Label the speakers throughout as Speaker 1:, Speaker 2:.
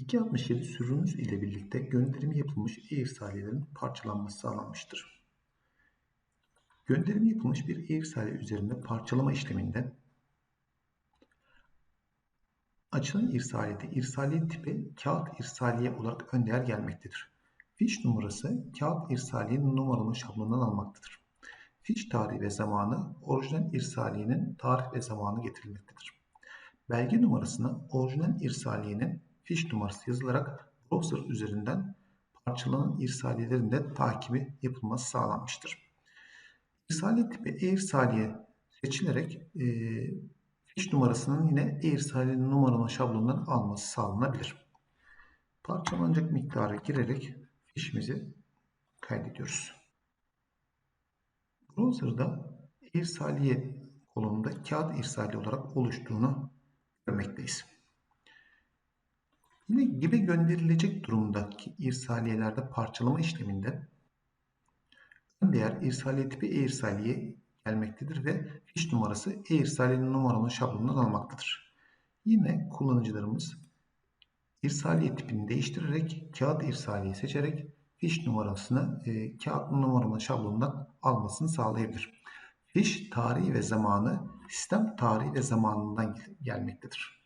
Speaker 1: 267 sürümümüz ile birlikte gönderimi yapılmış e-irsaliyelerin parçalanması sağlanmıştır. Gönderimi yapılmış bir e-irsaliye üzerinde parçalama işleminde açılan irsaliyede irsaliye tipi kağıt irsaliye olarak ön değer gelmektedir. Fiş numarası kağıt irsaliyenin numaralı şablonundan almaktadır. Fiş tarihi ve zamanı orijinal irsaliyenin tarih ve zamanı getirilmektedir. Belge numarasına orijinal irsaliyenin fiş numarası yazılarak browser üzerinden parçalanan irsaliyelerin de takibi yapılması sağlanmıştır. İrsaliye tipi e-irsaliye seçilerek e, fiş numarasının yine e-irsaliyenin numarama şablonundan alması sağlanabilir. Parçalanacak miktarı girerek fişimizi kaydediyoruz. Browser'da irsaliye kolonunda kağıt irsaliye olarak oluştuğunu görmekteyiz. Yine gibi gönderilecek durumdaki irsaliyelerde parçalama işleminde değer irsaliye tipi e-irsaliye gelmektedir ve fiş numarası e-irsaliyenin numarama şablonundan almaktadır. Yine kullanıcılarımız irsaliye tipini değiştirerek kağıt irsaliye seçerek fiş numarasını e, kağıt numarama şablonundan almasını sağlayabilir. Fiş tarihi ve zamanı sistem tarihi ve zamanından gelmektedir.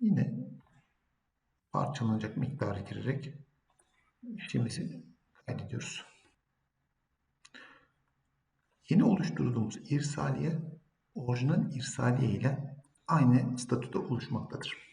Speaker 1: Yine parçalanacak miktarı girerek işlemimizi kaydediyoruz. Yeni oluşturduğumuz irsaliye orijinal irsaliye ile aynı statüde oluşmaktadır.